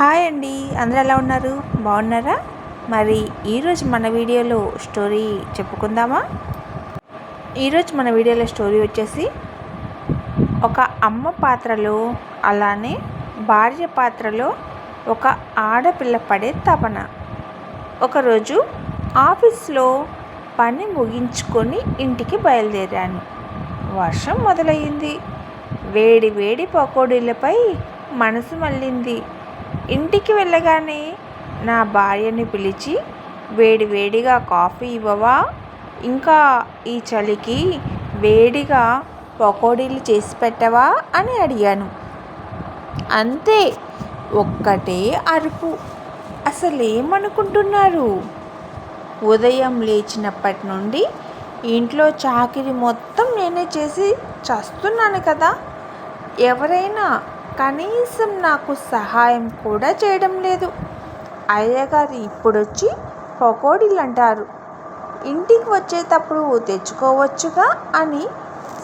Hi అండి. అందరూ ఎలా ఉన్నారు? బాగున్నారా? మరి ఈరోజు మన వీడియోలో స్టోరీ చెప్పుకుందామా? ఈరోజు మన వీడియోలో స్టోరీ వచ్చేసి ఒక అమ్మ పాత్రలో అలానే భార్య పాత్రలో ఒక ఆడపిల్ల పడే తపన. ఒకరోజు ఆఫీస్లో పని ముగించుకొని ఇంటికి బయలుదేరాను. వర్షం మొదలయ్యింది వేడి వేడి పకోడీలపై మనసు మళ్ళింది. ఇంటికి వెళ్ళగానే నా భార్యని పిలిచి వేడి వేడిగా కాఫీ ఇవ్వవా? ఇంకా ఈ చలికి వేడిగా పకోడీలు చేసి పెట్టవా? అని అడిగాను. అంతే ఒక్కటే అరుపు. అసలు ఏమనుకుంటున్నారు ఉదయం లేచినప్పటి నుండి ఇంట్లో చాకిరి మొత్తం నేనే చేసి చస్తున్నాను కదా. ఎవరైనా కనీసం నాకు సహాయం కూడా చేయడం లేదు. అయ్యగారు ఇప్పుడొచ్చి పకోడీలు అంటారు ఇంటికి వచ్చేటప్పుడు తెచ్చుకోవచ్చుగా అని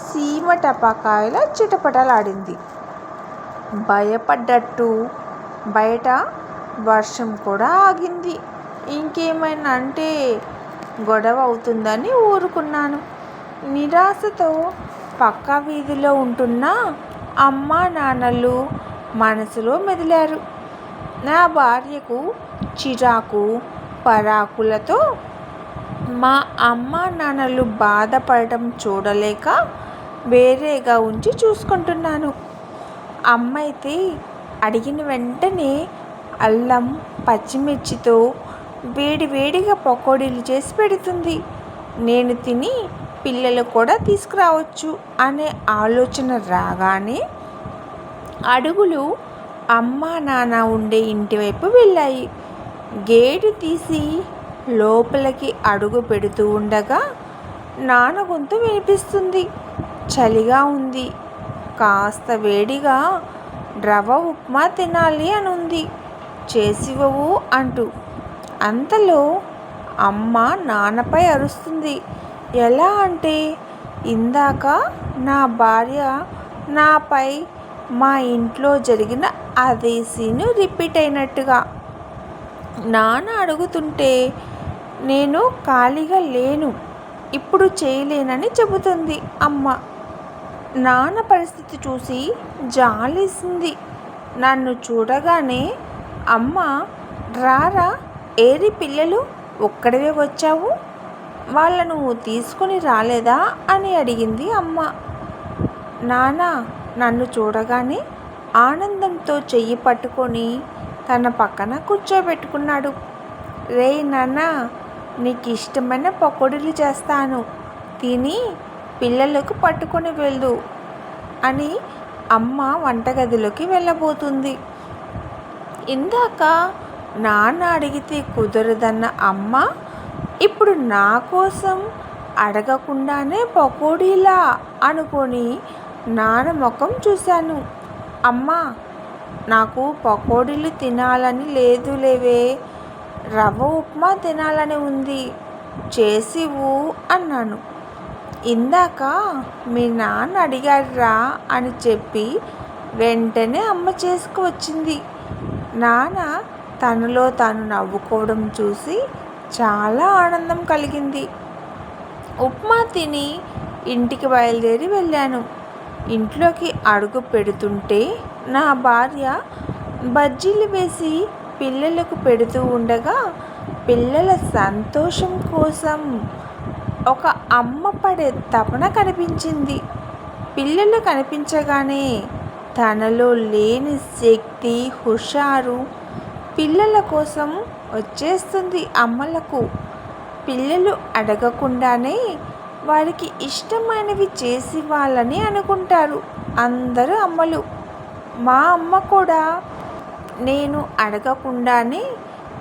సీమ టపాకాయల చిటపటలాడింది. భయపడ్డట్టు బయట వర్షం కూడా ఆగింది. ఇంకేమైనా అంటే గొడవ అవుతుందని ఊరుకున్నాను. నిరాశతో పక్క వీధిలో ఉంటున్న అమ్మా నాన్నలు మనసులో మెదిలారు. నా భార్యకు చిరాకు పరాకులతో మా అమ్మా నాన్నలు బాధపడటం చూడలేక వేరేగా ఉంచి చూసుకుంటున్నాను. అమ్మ అయితే అడిగిన వెంటనే అల్లం పచ్చిమిర్చితో వేడి వేడిగా పకోడీలు చేసి పెడుతుంది. నేను తిని పిల్లలు కూడా తీసుకురావచ్చు అనే ఆలోచన రాగానే అడుగులు అమ్మ నాన్న ఉండే ఇంటి వైపు వెళ్ళాయి. గేటు తీసి లోపలికి అడుగు పెడుతూ ఉండగా నాన్న గొంతు వినిపిస్తుంది. చలిగా ఉంది. కాస్త వేడిగా రవ ఉప్మా తినాలి అని ఉంది చేసివవు అంటూ అంతలో అమ్మ నాన్నపై అరుస్తుంది. ఎలా అంటే ఇందాక నా భార్య నాపై మా ఇంట్లో జరిగిన అదే సీను రిపీట్ అయినట్టుగా. నాన్న అడుగుతుంటే నేను ఖాళీగా లేను ఇప్పుడు చేయలేనని చెబుతుంది అమ్మ. నాన్న పరిస్థితి చూసి జాలేసింది. నన్ను చూడగానే అమ్మ రారా ఏరి పిల్లలు ఒక్కడవే వచ్చావు? వాళ్ళను తీసుకొని రాలేదా అని అడిగింది అమ్మ. నాన్న నన్ను చూడగానే ఆనందంతో చెయ్యి పట్టుకొని తన పక్కన కూర్చోబెట్టుకున్నాడు. రే నాన్న నీకు ఇష్టమైన పకోడీలు చేస్తాను. తిని పిల్లలకు పట్టుకొని వెళ్ళు అని అమ్మ వంటగదిలోకి వెళ్ళబోతుంది. ఇందాక నాన్న అడిగితే కుదరదన్న అమ్మ ఇప్పుడు నా కోసం అడగకుండానే పకోడీలా అనుకొని నాన్న ముఖం చూశాను. అమ్మా నాకు పకోడీలు తినాలని లేదు లేవే. రవ్వ ఉప్మా తినాలని ఉంది. చేసివు అన్నాను. ఇందాక మీ నాన్న అడిగారా అని చెప్పి వెంటనే అమ్మ చేసుకువచ్చింది. నాన్న తనలో తాను నవ్వుకోవడం చూసి చాలా ఆనందం కలిగింది. ఉప్మా తిని ఇంటికి బయలుదేరి వెళ్ళాను. ఇంట్లోకి అడుగు పెడుతుంటే నా భార్య బజ్జీలు వేసి పిల్లలకు పెడుతూ ఉండగా పిల్లల సంతోషం కోసం ఒక అమ్మ పడే తపన కనిపించింది. పిల్లలు కనిపించగానే తనలో లేని శక్తి హుషారు పిల్లల కోసం వచ్చేస్తుంది అమ్మలకు. పిల్లలు అడగకుండానే వారికి ఇష్టమైనవి చేసి వాళ్ళని అనుకుంటారు అందరూ అమ్మలు. మా అమ్మ కూడా నేను అడగకుండానే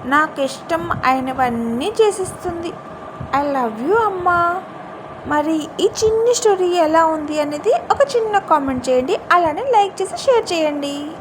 నాకు ఇష్టం అయినవన్నీ చేసిస్తుంది. ఐ లవ్ యూ అమ్మా. మరి ఈ చిన్న స్టోరీ ఎలా ఉంది అనేది ఒక చిన్న కామెంట్ చేయండి. అలానే లైక్ చేసి షేర్ చేయండి.